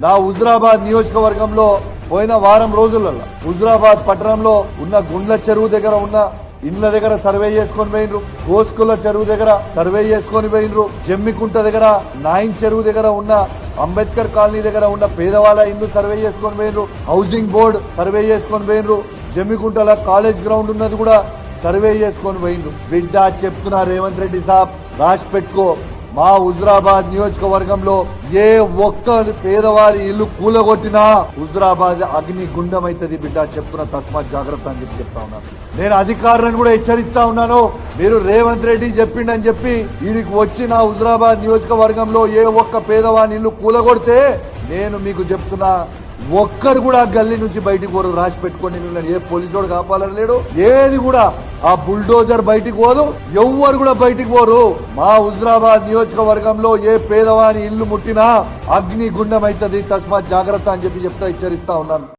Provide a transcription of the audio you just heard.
నా హుజరాబాద్ నియోజకవర్గంలో పోయిన వారం రోజులలో హుజరాబాద్ పట్టణంలో ఉన్న గుండ్ల చెరువు దగ్గర ఉన్న ఇండ్ల దగ్గర సర్వే చేసుకొని పోయినరు కోసుకుల చెరువు దగ్గర సర్వే చేసుకొని పోయినరు జమ్మికుంట దగ్గర నాయిన్ చెరువు దగ్గర ఉన్న అంబేద్కర్ కాలనీ దగ్గర ఉన్న పేదవాళ్ళ ఇల్లు సర్వే చేసుకొని పోయినరు హౌసింగ్ బోర్డ్ సర్వే చేసుకొని పోయినరు జమ్మికుంటల కాలేజ్ గ్రౌండ్ ఉన్నది కూడా సర్వే చేసుకొని పోయిండు బిడ్డ చెప్తున్నా రేవంత్ రెడ్డి సాబ్ రాసి పెట్టుకో. మా హుజరాబాద్ నియోజకవర్గంలో ఏ ఒక్క పేదవారి ఇల్లు కూలగొట్టినా హుజరాబాద్ అగ్ని గుండం అవుతుంది బిడ్డ. చెప్తున్న తస్మాత్ జాగ్రత్త అని చెప్పి చెప్తా ఉన్నాను నేను అధికారులను కూడా హెచ్చరిస్తా ఉన్నాను. మీరు రేవంత్ రెడ్డి చెప్పిండని చెప్పి వీడికి వచ్చిన నా హుజరాబాద్ నియోజకవర్గంలో ఏ ఒక్క పేదవాని ఇల్లు కూలగొడితే నేను మీకు చెప్తున్నా ఒక్కరు కూడా గల్లీ నుంచి బయటికి పోరు. రాసి పెట్టుకోండి మిమ్మల్ని ఏ పోలీసు కాపాలని లేడు ఏది కూడా ఆ బుల్డోజర్ బయటికి పోదు ఎవ్వరు కూడా బయటికి పోరు. మా హుజరాబాద్ నియోజకవర్గంలో ఏ పేదవాని ఇల్లు ముట్టినా అగ్ని గుండం అవుతుంది తస్మాత్ జాగ్రత్త అని చెప్పి చెప్తా హెచ్చరిస్తా ఉన్నాను.